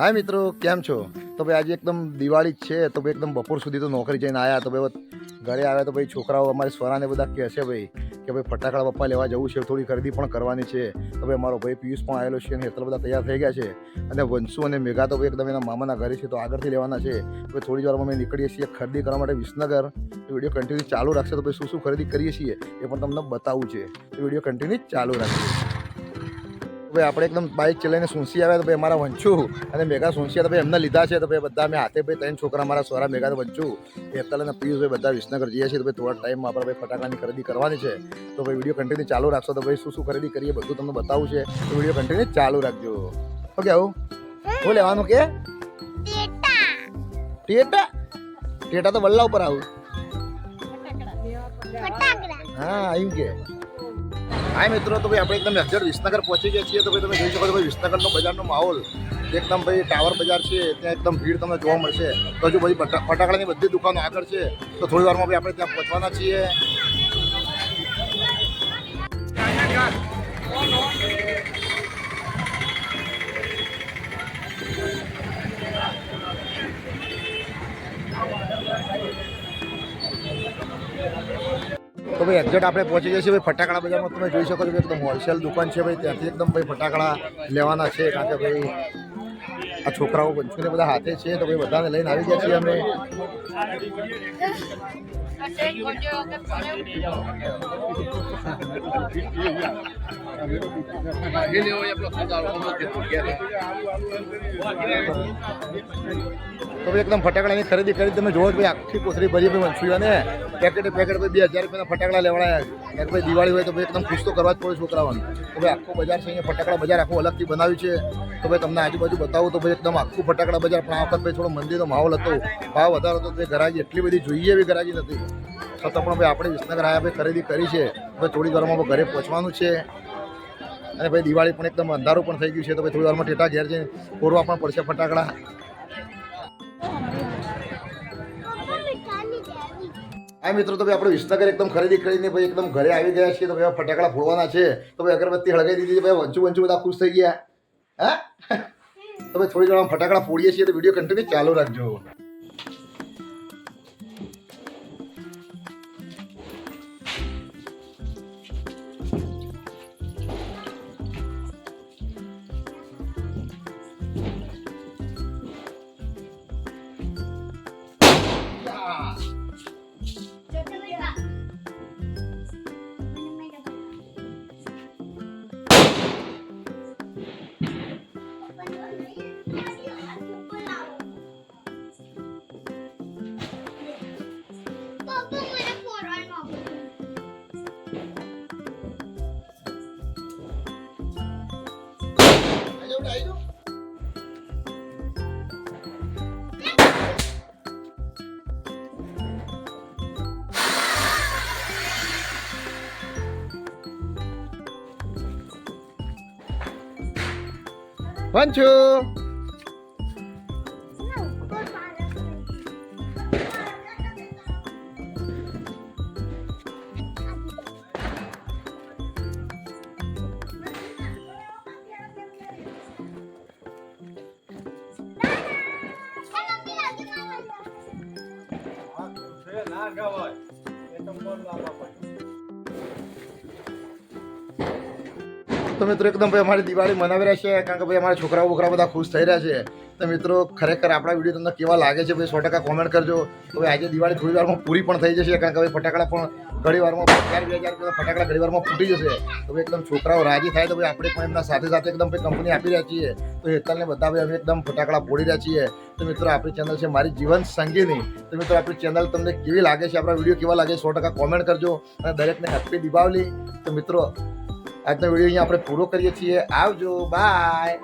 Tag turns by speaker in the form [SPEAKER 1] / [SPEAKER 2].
[SPEAKER 1] હાય મિત્રો, કેમ છો? તો ભાઈ આજે એકદમ દિવાળી જ છે, તો ભાઈ એકદમ બપોર સુધી તો નોકરી જઈને આવ્યા તો ભાઈ ઘરે આવ્યા તો ભાઈ છોકરાઓ અમારી સ્વરાને બધા કહેશે ભાઈ કે ભાઈ ફટાકડા પપ્પા લેવા જવું છે, થોડી ખરીદી પણ કરવાની છે. તો ભાઈ અમારો ભાઈ પિયુષ પણ આવેલો છે અને એટલા બધા તૈયાર થઈ ગયા છે. અને વંશુ અને મેઘા તો ભાઈ એકદમ એના મામાના ઘરે છે, તો આગળથી લેવાના છે. તો થોડી વારમાં અમે નીકળીએ છીએ ખરીદી કરવા માટે વિસનગર. વીડિયો કન્ટિન્યુ ચાલુ રાખશે તો ભાઈ શું શું ખરીદી કરીએ છીએ એ પણ તમને બતાવવું છે. તો વીડિયો કન્ટિન્યુ ચાલુ રાખીએ. ભાઈ આપણે એકદમ બાઇક ચલાવીને સુંસી આવ્યા તો ભાઈ અમારા વંચુ અને મેઘા સુનસી તો ભાઈ એમને લીધા છે તો ભાઈ બધા અમે હાથે ભાઈ ત્રણ છોકરા અમારા સોરા મેઘા વંચુ હેતલ અને પિયુષભાઈ બધા વિસનગર જઈએ છીએ તો ભાઈ થોડા ટાઈમમાં આપણે ભાઈ ફટાકડાની ખરીદી કરવાની છે. તો ભાઈ વીડિયો કન્ટિન્યુ ચાલુ રાખશો તો ભાઈ શું શું ખરીદી કરીએ બધું તમને બતાવું છે. તો વીડિયો કન્ટિન્યુ ચાલુ રાખજો. ઓકે આવું? શું લેવાનું કે? ટેટા. ટેટા તો વલ્લા ઉપર આવું. હા એમ કે. હા મિત્રો, તો ભાઈ આપણે એકદમ એક્ઝેક્ટ વિસનગર પહોંચી ગયા છીએ. તો ભાઈ તમે જોઈ શકો છો ભાઈ વિસનગરનો બજારનો માહોલ. એકદમ ભાઈ ટાવર બજાર છે, ત્યાં એકદમ ભીડ તમને જોવા મળશે. તો હજુ બધી ફટા- ફટાકડાની બધી દુકાનો આગળ છે. તો થોડી વારમાં ભાઈ આપણે ત્યાં પહોંચવાના છીએ. તો ભાઈ એક્ઝેક્ટ આપણે પહોંચી જઈએ છીએ ભાઈ ફટાકડા બજારમાં. તમે જોઈ શકો છો કે એકદમ હોલસેલ દુકાન છે ભાઈ. ત્યાંથી એકદમ ભાઈ ફટાકડા લેવાના છે, કારણ કે ભાઈ આ છોકરાઓ બંચુને બધા હાથે છે, તો ભાઈ બધાને લઈને આવી ગયા છીએ અમે. તો એકદમ એકદમ ફટાકડાની ખરીદી કરી તમે જોવો ભાઈ, આખી કોથળી ભરી ભાઈ મંચુરિયને પેકેટે પેકેટ ભાઈ બે હજાર રૂપિયાના ફટાકડા લેવડાયા એક ભાઈ દિવાળી હોય તો ભાઈ એકદમ ખુશ તો કરવા જ પડે છોકરાઓને. તો ભાઈ આખો બજાર છે અહીંયા ફટાકડા બજાર આખું અલગથી બનાવ્યું છે. તો ભાઈ તમને આજુબાજુ બતાવું તો ભાઈ એકદમ આખું ફટાકડા બજાર. પણ આ વખત ભાઈ થોડો મંદિરનો માહોલ હતો. ભાવ વધારો હતો ભાઈ ગરાજી એટલી બધી જોઈએ એવી ગરાજી નથી. છતાં પણ ભાઈ આપણે વિસનગર આવ્યા ભાઈ ખરીદી કરી છે. ભાઈ થોડી વારમાં ઘરે પહોંચવાનું છે. અને ભાઈ દિવાળી પણ એકદમ અંધારું પણ થઈ ગયું છે. તો ભાઈ થોડી વારમાં ટેટા ઘેર જઈને ફોરવા પણ પડશે ફટાકડા. હા મિત્રો, તો ભાઈ આપણે વિસનગર એકદમ ખરીદી કરીને ભાઈ એકદમ ઘરે આવી ગયા છીએ. તો ભાઈ ફટાકડા ફોડવાના છે. તો ભાઈ અગરબત્તી હળગાઈ દીધી ભાઈ વંચુ વંચુ બધા ખુશ થઈ ગયા. હા? તો ભાઈ થોડી વારમાં ફટાકડા ફોડીએ છીએ. તો વીડિયો કન્ટિન્યુ ચાલુ રાખજો. 완충! વંચુ તો મિત્રો, એકદમ ભાઈ અમારી દિવાળી મનાવી રહ્યા છે, કારણ કે ભાઈ અમારા છોકરાઓ બોકરા બધા ખુશ થઈ રહ્યા છે. તો મિત્રો, ખરેખર આપણા વીડિયો તમને કેવા લાગે છે, ભાઈ સો ટકા કોમેન્ટ કરજો. ભાઈ આજે દિવાળી થોડી વારમાં પૂરી પણ થઈ જશે, કારણ કે ભાઈ ફટાકડા પણ ઘણી વારમાં હજાર બે હજાર ફટાકડા ઘણી વારમાં ફૂટી જશે. તો એકદમ છોકરાઓ રાજી થાય તો ભાઈ આપણે પણ એમના સાથે સાથે એકદમ કંપની આપી રહ્યા છીએ. તો હેતલને બધા ભાઈ અમે એકદમ ફટાકડા ફોડી રહ્યા છીએ. તો મિત્રો, આપણી ચેનલ છે મારી જીવન સંગીની. તો મિત્રો, આપણી ચેનલ તમને કેવી લાગે છે? આપણા વીડિયો કેવા લાગે છે? સો ટકા કોમેન્ટ કરજો અને દરેકને હેપી દીપાવલી તો મિત્રો, આજનો વીડિયો અહીંયા આપણે પૂરો કરીએ છીએ. આવજો બાય